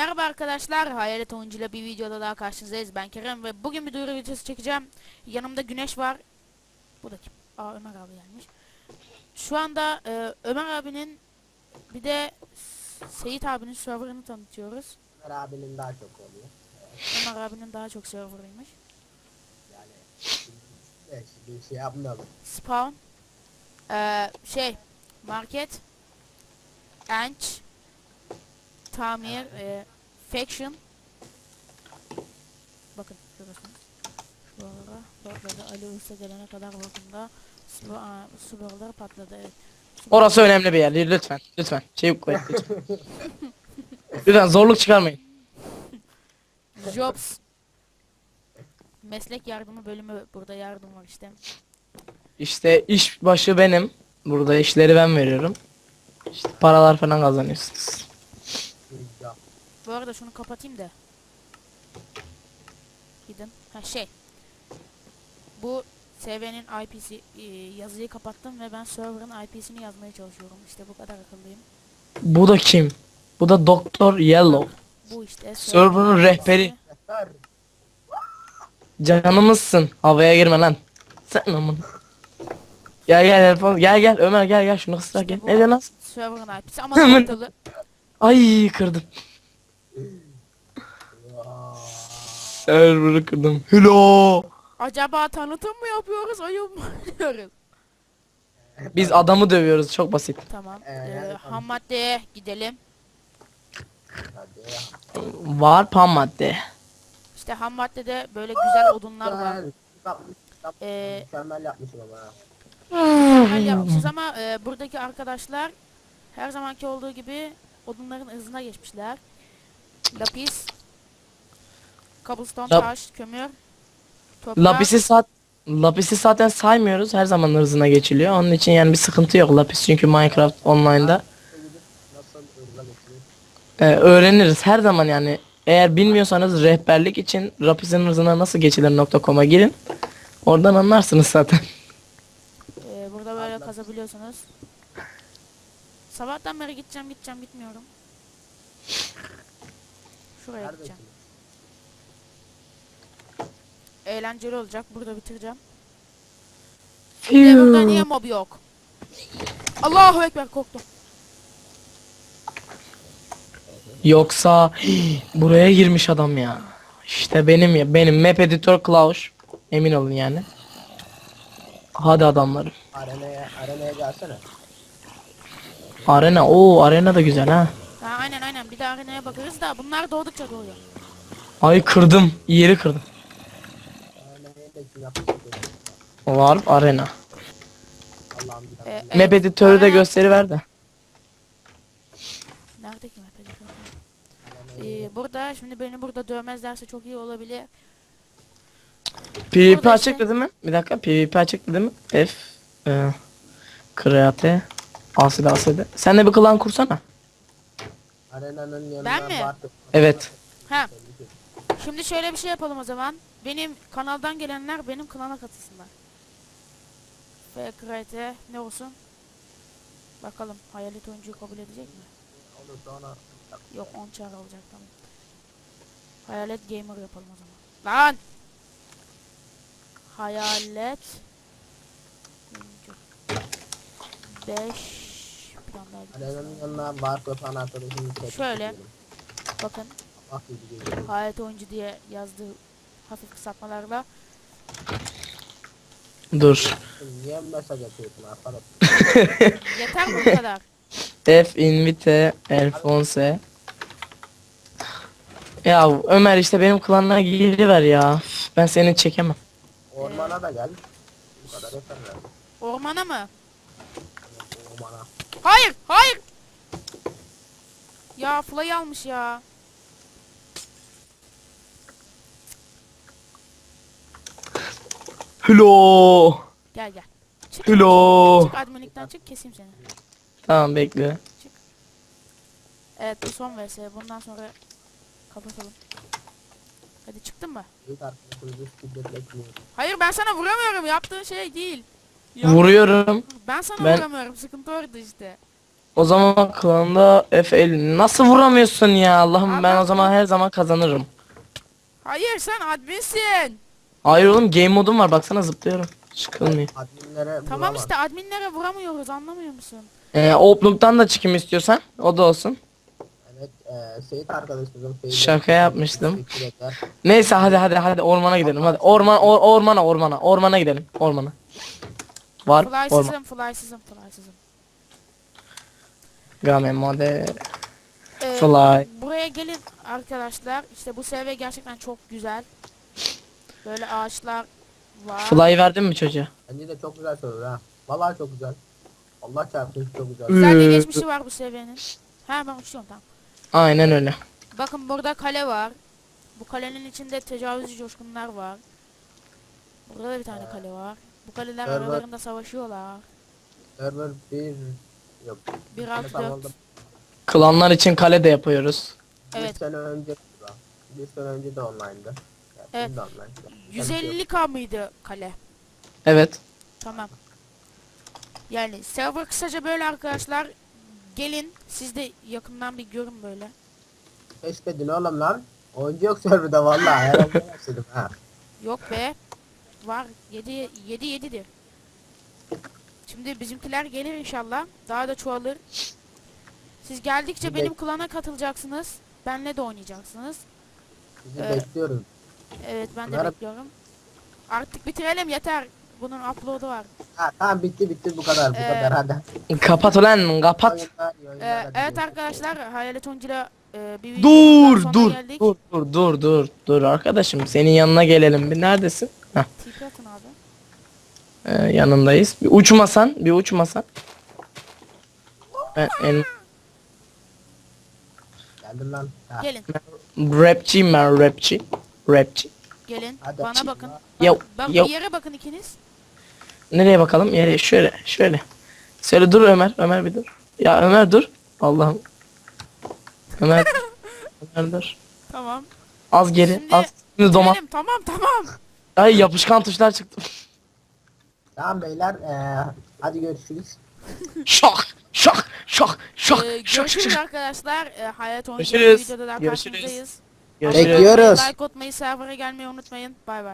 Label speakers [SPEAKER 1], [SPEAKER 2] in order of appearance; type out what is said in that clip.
[SPEAKER 1] Merhaba arkadaşlar, Hayalet Oyuncu'yla bir videoda daha karşınızdayız. Ben Kerem ve bugün bir duyuru videosu çekeceğim. Yanımda Güneş var. Bu da kim? Aa Ömer abi gelmiş. Şu anda e, Ömer abinin bir de Seyit abinin serverını tanıtıyoruz.
[SPEAKER 2] Ömer abinin daha çok oluyor.
[SPEAKER 1] Ömer abinin daha çok serverıymış.
[SPEAKER 2] Yani evet, bir şey yapmayalım.
[SPEAKER 1] Spawn. e, şey, market. Ench. Tamir. E, faction. Bakın görüyorsunuz. Şu ara patladı. Ali Usta gelene kadar bakın da su, aa, su boruları patladı. Evet.
[SPEAKER 3] Orası önemli bir yer. Lütfen. Lütfen. Şey koy. Lütfen. lütfen zorluk çıkarmayın.
[SPEAKER 1] Jobs. Meslek yardımı bölümü burada yardım var işte.
[SPEAKER 3] İşte iş başı benim. Burada işleri ben veriyorum. İşte paralar falan kazanıyorsunuz.
[SPEAKER 1] Bu arada şunu kapatayım da. Gidin. Ha şey. Bu SV'nin IP'si e, yazıyı kapattım ve ben server'ın IP'sini yazmaya çalışıyorum. İşte bu kadar akıllıyım.
[SPEAKER 3] Bu da kim? Bu da Doktor Yellow.
[SPEAKER 1] Bu işte.
[SPEAKER 3] Server'ın rehberi. Canımızsın. Havaya girme lan. Sen aman. Gel gel telefon. Gel gel Ömer gel gel şunu kısra gel.
[SPEAKER 1] İşte bu
[SPEAKER 3] Ne diyorsun?
[SPEAKER 1] Server'ın IP'si ama sıkıntılı.
[SPEAKER 3] Ay kırdım.
[SPEAKER 2] Vaa.
[SPEAKER 3] Server'ı kırdım. Hello.
[SPEAKER 1] Acaba tanıtım mı yapıyoruz, oyun mu oynuyoruz?
[SPEAKER 3] Biz adamı dövüyoruz çok basit.
[SPEAKER 1] Tamam.
[SPEAKER 2] Ee,
[SPEAKER 1] Ee, ham maddeye gidelim.
[SPEAKER 2] Hadi.
[SPEAKER 3] Var pan madde.
[SPEAKER 1] İşte ham maddede böyle güzel odunlar var.
[SPEAKER 2] Yapmış, yapmış.
[SPEAKER 1] Ee,
[SPEAKER 2] Mükemmel yapmışım ama.
[SPEAKER 1] Mükemmel yapmışız ama e, buradaki arkadaşlar her zamanki olduğu gibi odunların hızına geçmişler. Lapis, cobblestone
[SPEAKER 3] Lap-
[SPEAKER 1] taş, kömür, toprak.
[SPEAKER 3] Lapisi saat Lapisi zaten saymıyoruz. Her zaman hızına geçiliyor. Onun için yani bir sıkıntı yok Lapis çünkü Minecraft online'da
[SPEAKER 2] Gidip Nasıl ırza geçirir?
[SPEAKER 3] e, öğreniriz her zaman yani. Eğer bilmiyorsanız rehberlik için Lapis'in hızına nasıl geçilir.com'a girin. Oradan anlarsınız zaten.
[SPEAKER 1] E, burada böyle kazabiliyorsunuz. Sabahtan beri gideceğim gideceğim gitmiyorum. Şuraya
[SPEAKER 2] Neredesiniz?
[SPEAKER 1] gideceğim. Eğlenceli olacak. Burada bitireceğim. De burada niye mob yok? Allahu Ekber korktum.
[SPEAKER 3] Yoksa buraya girmiş adam ya. İşte benim ya benim map editör Klaus. Emin olun yani. Hadi adamlarım.
[SPEAKER 2] Arenaya, arenaya gelsene.
[SPEAKER 3] Arena o arena da güzel ha.
[SPEAKER 1] Ha aynen aynen bir de arenaya bakarız da bunlar doğdukça doğuyor.
[SPEAKER 3] Ay kırdım. Yeri kırdım. Var arena.
[SPEAKER 1] Ee,
[SPEAKER 3] Map
[SPEAKER 1] evet,
[SPEAKER 3] editörü de
[SPEAKER 1] arena-
[SPEAKER 3] gösteriver de.
[SPEAKER 1] Nerede ki map editörü? Ee, burada şimdi beni burada dövmezlerse çok iyi olabilir.
[SPEAKER 3] PvP
[SPEAKER 1] Burada
[SPEAKER 3] açıktı değil mi? Bir dakika PvP açıktı değil mi? F e, Kreate ASD ASD. Sen de bir klan kursana.
[SPEAKER 2] Arenanın yanından
[SPEAKER 1] Ben mi?
[SPEAKER 2] Bartu-
[SPEAKER 3] Evet.
[SPEAKER 1] Ha şimdi şöyle bir şey yapalım o zaman. Benim kanaldan gelenler benim klana katılsınlar. Ve ne olsun? Bakalım hayalet oyuncuyu kabul edecek mi?
[SPEAKER 2] Olur sonra
[SPEAKER 1] Yok 10 çağrı olacak tamam. Hayalet gamer yapalım o zaman. Lan! Hayalet oyuncu. 5 bir tane daha gideceğiz.
[SPEAKER 2] Arenanın yanına Bartu falan arkadaşını çekip
[SPEAKER 1] Şöyle. Bakın
[SPEAKER 2] Bak gibi geliyor.
[SPEAKER 1] hayalet oyuncu diye yazdığı hafif kısaltmalarla
[SPEAKER 3] Dur.
[SPEAKER 2] Niye mesaj atıyorsun arkadaş?
[SPEAKER 1] yeter mi bu kadar?
[SPEAKER 3] F invite Alphonse. Ya Ömer işte benim klanına giriver ya. Ben seni çekemem.
[SPEAKER 2] Ormana da gel. Bu kadar yeter.
[SPEAKER 1] Ormana mı?
[SPEAKER 2] Ormana.
[SPEAKER 1] Hayır, hayır. Ya fly almış ya.
[SPEAKER 3] Hello.
[SPEAKER 1] Gel gel. Çık.
[SPEAKER 3] Hello.
[SPEAKER 1] Çık adminlikten çık keseyim seni.
[SPEAKER 3] Tamam bekle.
[SPEAKER 1] Evet bu son vs. Bundan sonra kapatalım. Hadi çıktın mı? Hayır ben sana vuramıyorum. Yaptığın şey değil. Ya-
[SPEAKER 3] Vuruyorum.
[SPEAKER 1] Ben sana
[SPEAKER 3] Ben-
[SPEAKER 1] vuramıyorum. Sıkıntı orada işte.
[SPEAKER 3] O zaman klanında F50 nasıl vuramıyorsun ya Allah'ım ben
[SPEAKER 1] Adam-
[SPEAKER 3] o zaman her zaman kazanırım.
[SPEAKER 1] Hayır sen adminsin.
[SPEAKER 3] Hayır oğlum game modum var baksana zıplıyorum. Çıkılmıyor.
[SPEAKER 2] Adminlere
[SPEAKER 1] Tamam işte adminlere vuramıyoruz anlamıyor musun?
[SPEAKER 3] Ee, Opluk'tan da çıkayım istiyorsan. O da olsun.
[SPEAKER 2] Evet, e, Seyit arkadaşımızın Seyit'e
[SPEAKER 3] Şaka yapmıştım.
[SPEAKER 2] teşekkür eder.
[SPEAKER 3] Neyse hadi hadi hadi ormana gidelim hadi. Orman or- ormana ormana ormana gidelim. Ormana. Var orman.
[SPEAKER 1] Flysızım flysızım flysızım.
[SPEAKER 3] Game mode.
[SPEAKER 1] Ee,
[SPEAKER 3] Fly.
[SPEAKER 1] Buraya gelin arkadaşlar. İşte bu seviye gerçekten çok güzel. Böyle ağaçlar var.
[SPEAKER 3] Fly verdin mi çocuğa?
[SPEAKER 2] Bence de çok güzel söylüyor ha. Vallahi çok güzel. Allah çarpsın çok güzel.
[SPEAKER 1] Güzel bir
[SPEAKER 3] Ee,
[SPEAKER 1] geçmişi var bu seviyenin. Ha ben uçuyorum tamam.
[SPEAKER 3] Aynen öyle.
[SPEAKER 1] Bakın burada kale var. Bu kalenin içinde tecavüzcü coşkunlar var. Burada da bir tane kale var. Bu kaleler
[SPEAKER 2] evet.
[SPEAKER 1] aralarında savaşıyorlar.
[SPEAKER 2] Server 1 yok.
[SPEAKER 1] Bir
[SPEAKER 2] sene
[SPEAKER 1] artı
[SPEAKER 2] falan
[SPEAKER 1] dört.
[SPEAKER 2] oldu.
[SPEAKER 3] Klanlar için kale de yapıyoruz.
[SPEAKER 1] Evet.
[SPEAKER 2] Bir sene önce bir sene önce de online'dı. Yani
[SPEAKER 1] Evet.
[SPEAKER 2] şimdi de online.
[SPEAKER 1] 150k mıydı kale?
[SPEAKER 3] Evet.
[SPEAKER 1] Tamam. Yani server kısaca böyle arkadaşlar. Gelin siz de yakından bir görün böyle.
[SPEAKER 2] Keşfedin oğlum lan. Oyuncu yok serverda vallahi. Her an başladım ha.
[SPEAKER 1] Yok be. Var. 7 7 7'dir. Şimdi bizimkiler gelir inşallah. Daha da çoğalır. Siz geldikçe
[SPEAKER 2] de-
[SPEAKER 1] benim klana katılacaksınız. Benle de oynayacaksınız.
[SPEAKER 2] Sizi
[SPEAKER 1] Evet.
[SPEAKER 2] bekliyoruz.
[SPEAKER 1] Evet ben de
[SPEAKER 2] Merhaba.
[SPEAKER 1] bekliyorum. Artık bitirelim yeter. Bunun upload'u var.
[SPEAKER 2] Ha tamam bitti bitti bu kadar bu
[SPEAKER 1] Ee,
[SPEAKER 2] kadar hadi.
[SPEAKER 3] Kapat ulan kapat.
[SPEAKER 2] Oyunlar, iyi oyunlar,
[SPEAKER 1] Ee,
[SPEAKER 2] hadi
[SPEAKER 1] evet arkadaşlar Hayalet Oncu'yla e, bir
[SPEAKER 3] Dur dur dur dur dur dur dur arkadaşım senin yanına gelelim bir neredesin? Heh,
[SPEAKER 1] TP atın abi.
[SPEAKER 3] ee, yanındayız. Bir uçmasan bir uçmasan. Ben en
[SPEAKER 2] Geldim lan. Ha.
[SPEAKER 1] Gelin.
[SPEAKER 3] rapçiyim ben rapçi. Rapçi.
[SPEAKER 1] Gelin.
[SPEAKER 2] Hadi.
[SPEAKER 1] Bana bakın.
[SPEAKER 3] Yo,
[SPEAKER 1] Bak
[SPEAKER 3] yo.
[SPEAKER 1] bir yere bakın ikiniz.
[SPEAKER 3] Nereye bakalım? Yere şöyle şöyle. Söyle dur Ömer. Ömer bir dur. Ya Ömer dur. Allah'ım. Ömer. Ömer dur.
[SPEAKER 1] Tamam.
[SPEAKER 3] Az geri.
[SPEAKER 1] Şimdi-
[SPEAKER 3] az. Şimdi doma.
[SPEAKER 1] Gelin tamam tamam.
[SPEAKER 3] Ay yapışkan tuşlar çıktı.
[SPEAKER 2] Tamam beyler ee, hadi görüşürüz.
[SPEAKER 3] şok. Şok. Şok. Şok.
[SPEAKER 1] Ee,
[SPEAKER 3] Şok.
[SPEAKER 1] görüşürüz
[SPEAKER 3] Şok.
[SPEAKER 1] arkadaşlar. Ee, Hayat Oncu'yla
[SPEAKER 3] Görüşürüz.
[SPEAKER 1] videoda da
[SPEAKER 3] Görüşürüz.
[SPEAKER 1] karşınızdayız.
[SPEAKER 3] Görüşürüz.
[SPEAKER 2] Bekliyoruz.
[SPEAKER 1] Like atmayı, server'a gelmeyi unutmayın. Bay bay.